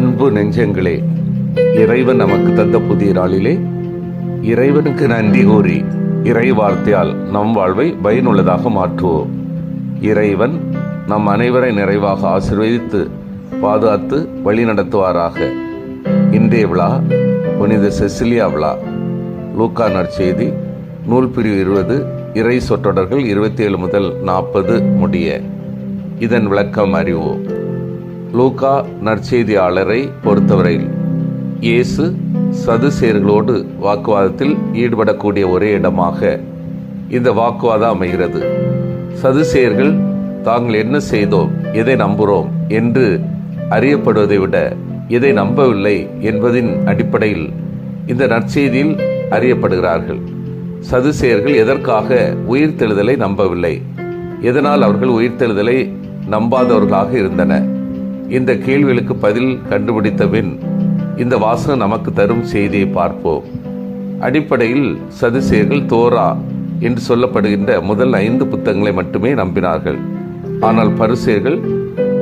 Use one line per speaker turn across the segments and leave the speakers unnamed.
அன்பு நெஞ்சங்களே இறைவன் நமக்கு தந்த புதிய நாளிலே இறைவனுக்கு நன்றி கூறி இறை வார்த்தையால் நம் வாழ்வை பயனுள்ளதாக மாற்றுவோம். இறைவன் நம் அனைவரை நிறைவாக ஆசிர்வதித்து பாதுகாத்து வழி நடத்துவாராக இன்றைய விழா புனித செசிலியா விழா. லூக்கா நற்செய்தி நூல் பிரிவு இருபது இறை சொற்றொடர்கள் இருபத்தி ஏழு முதல் நாற்பது முடிய. இதன் விளக்கம் அறிவோம். லூகா நற்செய்தியாளரை பொறுத்தவரையில் இயேசு சதுசேர்களோடு வாக்குவாதத்தில் ஈடுபடக்கூடிய ஒரே இடமாக இந்த வாக்குவாதம் அமைகிறது. சதுசேயர்கள் தாங்கள் என்ன செய்தோம்? எதை நம்புகிறோம் என்று அறியப்படுவதை விட எதை நம்பவில்லை? என்பதின் அடிப்படையில் இந்த நற்செய்தியில் அறியப்படுகிறார்கள். சதுசேயர்கள் எதற்காக உயிர்த்தெழுதலை நம்பவில்லை? எதனால் அவர்கள் உயிர்த்தெழுதலை நம்பாதவர்களாக இருந்தனர் இந்த கேள்விகளுக்கு பதில் கண்டுபிடித்த பின் இந்த வாசகம் நமக்கு தரும் செய்தியை பார்ப்போம். அடிப்படையில் சதுசேயர்கள் தோரா என்று சொல்லப்படுகின்ற முதல் ஐந்து புத்தகங்களை மட்டுமே நம்பினார்கள். ஆனால் பரிசேயர்கள்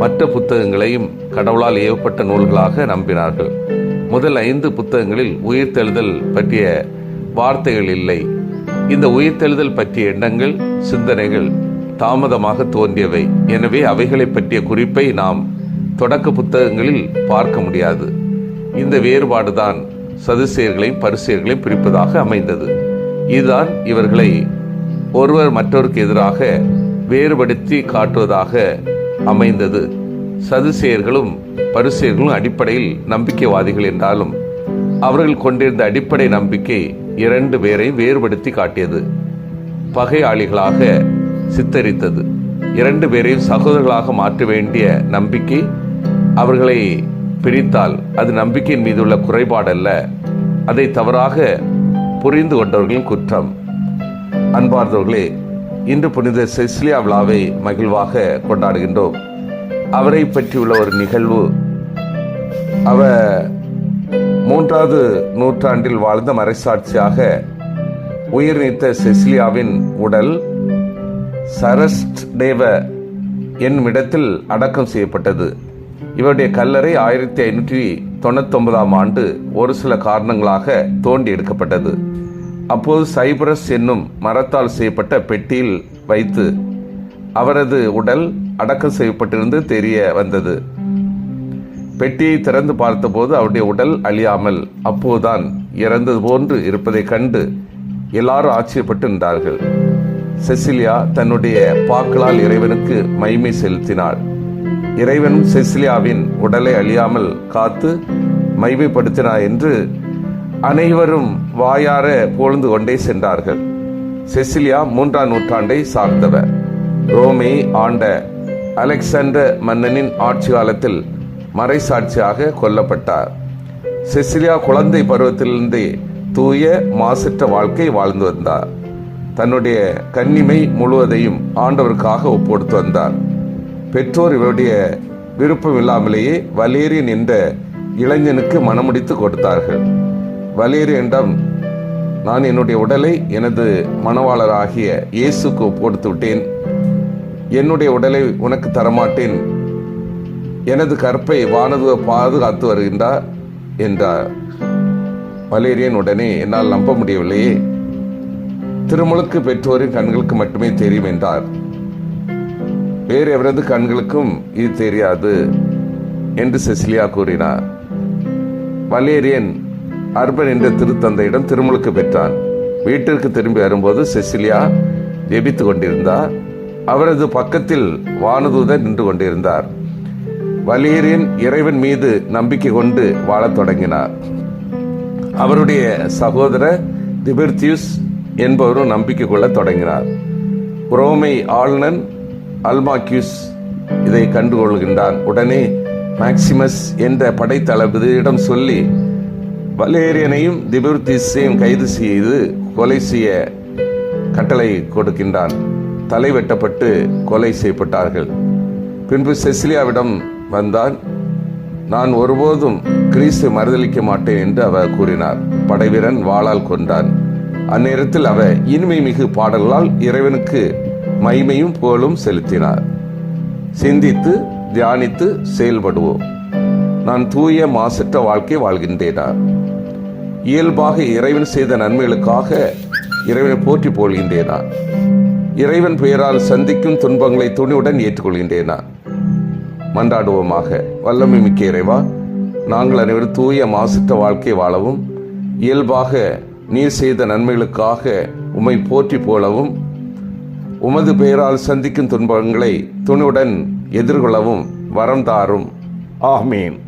மற்ற புத்தகங்களையும் கடவுளால் ஏவப்பட்ட நூல்களாக நம்பினார்கள். முதல் ஐந்து புத்தகங்களில் உயிர்த்தெழுதல் பற்றிய வார்த்தைகள் இல்லை. இந்த உயிர்த்தெழுதல் பற்றிய எண்ணங்கள் சிந்தனைகள் தாமதமாக தோன்றியவை. எனவே அவைகளை பற்றிய குறிப்பை நாம் தொடக்க புத்தகங்களில் பார்க்க முடியாது. இந்த வேறுபாடுதான் சதுசேர்களையும் பரிசேயர்களையும் பிரிப்பதாக அமைந்தது. இதுதான் இவர்களை ஒருவர் மற்றவருக்கு எதிராக வேறுபடுத்தி காட்டுவதாக அமைந்தது. சதுசேயர்களும் பரிசேயர்களும் அடிப்படையில் நம்பிக்கைவாதிகள் என்றாலும் அவர்கள் கொண்டிருந்த அடிப்படை நம்பிக்கை இரண்டு பேரை வேறுபடுத்தி காட்டியது. பகையாளிகளாக சித்தரித்தது. இரண்டு பேரையும் சகோதரர்களாக மாற்ற வேண்டிய நம்பிக்கை அவர்களை பிரித்தால் அது நம்பிக்கையின் மீது உள்ள குறைபாடல்ல. அதை தவறாக புரிந்து கொண்டவர்களின் குற்றம். அன்பார்ந்தவர்களே இன்று புனித செஸ்லியா விழாவை மகிழ்வாக கொண்டாடுகின்றோம். அவரை பற்றியுள்ள ஒரு நிகழ்வு. அவ மூன்றாவது நூற்றாண்டில் வாழ்ந்த மறைசாட்சியாக உயிர் நீத்த செசிலியாவின் உடல் சரஸ்ட் தேவ என்னும் இடத்தில் அடக்கம் செய்யப்பட்டது. இவருடைய கல்லறை ஆயிரத்தி ஐநூற்றி தொண்ணூத்தொன்பதாம் ஆண்டு ஒரு சில காரணங்களாக தோண்டி எடுக்கப்பட்டது. அப்போது சைப்ரஸ் என்னும் மரத்தால் செய்யப்பட்ட பெட்டியில் வைத்து அவரது உடல் அடக்கம் செய்யப்பட்டிருந்து தெரிய வந்தது. பெட்டியை திறந்து பார்த்தபோது அவருடைய உடல் அழியாமல் அப்போதுதான் இறந்தது போன்று இருப்பதைக் கண்டு எல்லாரும் ஆச்சரியப்பட்டு நின்றார்கள் செசிலியா தன்னுடைய பாக்களால் இறைவனுக்கு மைமை செலுத்தினாள். இறைவன் செசிலியாவின் உடலை அழியாமல் காத்து மைமைப்படுத்தினார் என்று அனைவரும் வாயார புகழ்ந்து கொண்டே சென்றார்கள். செசிலியா மூன்றாம் நூற்றாண்டை சார்ந்தவர். ரோமே ஆண்ட அலெக்சாண்டர் மன்னனின் ஆட்சி காலத்தில் மறைசாட்சியாக கொல்லப்பட்டார். செசிலியா குழந்தை பருவத்திலிருந்தே தூய மாசற்ற வாழ்க்கை வாழ்ந்து வந்தார். தன்னுடைய கன்னிமை முழுவதையும் ஆண்டவருக்காக ஒப்புடுத்து வந்தார். பெற்றோர் இவருடைய விருப்பம் இல்லாமலேயே வலேரியன் என்ற இளைஞனுக்கு மனமுடித்து கொடுத்தார்கள். வலேரியனிடம் நான் என்னுடைய உடலை எனது மணவாளராகிய இயேசுக்கு ஒப்புடுத்து விட்டேன் என்னுடைய உடலை உனக்கு தரமாட்டேன். எனது கற்பை வானதுவ பாதுகாத்து வருகின்றார் என்றார். வலேரியன் உடனே என்னால் நம்ப முடியவில்லையே. திருமுழுக்கு பெற்றோரின் கண்களுக்கு மட்டுமே தெரியும் என்றார். வேறு எவரது கண்களுக்கும் இது தெரியாது என்று செசிலியா கூறினார். வலேரியன் அர்பன் என்ற திருத்தந்தையிடம் திருமுழுக்கு பெற்றான். வீட்டிற்கு திரும்பி வரும்போது செசிலியா ஜெபித்து கொண்டிருந்தார். அவரது பக்கத்தில் வானதூதர் நின்று கொண்டிருந்தார். வலியரின் இறைவன் மீது நம்பிக்கை கொண்டு வாழத் தொடங்கினார். அவருடைய சகோதரர் திபெர்த்தியூஸ் என்பவரும் நம்பிக்கை கொள்ள தொடங்கினார். ரோமை ஆளுநன் அல்மாக்யூஸ் இதை கண்டுகொள்கின்றான். உடனே மேக்சிமஸ் என்ற படைத்தளபதியிடம் சொல்லி வலேரியனையும் திபெர்த்திஸையும் கைது செய்து கொலை செய்ய கட்டளை கொடுக்கின்றான். தலை வெட்டப்பட்டு கொலை செய்யப்பட்டார்கள். பின்பு செசிலியாவிடம் வந்தான் நான் ஒருபோதும் கிறிஸ்து மறுதளிக்க மாட்டேன் என்று அவர் கூறினார். படைவீரன் வாளால் கொண்டான் அந்நேரத்தில் அவர் இனிமை மிகு பாடல்களால் இறைவனுக்கு மைமையும் புகழும் செலுத்தினார். சிந்தித்து தியானித்து செயல்படுவோம். நான் தூய மாசற்ற வாழ்க்கை வாழ்கின்றேனார் இயல்பாக இறைவன் செய்த நன்மைகளுக்காக இறைவனை போற்றி போல்கின்றேனா இறைவன் பெயரால் சந்திக்கும் துன்பங்களை துணிவுடன் ஏற்றுக்கொள்கின்றேனா? மன்றாடுவோமாக வல்லமை மிக்க இறைவா நாங்கள் அனைவரும் தூய மாசற்ற வாழ்க்கை வாழவும் இயல்பாக நீர் செய்த நன்மைகளுக்காக உம்மை போற்றி போலவும் உமது பெயரால் சந்திக்கும் துன்பங்களை துணிவுடன் எதிர்கொள்ளவும் வரம் தாரும். ஆமீன்.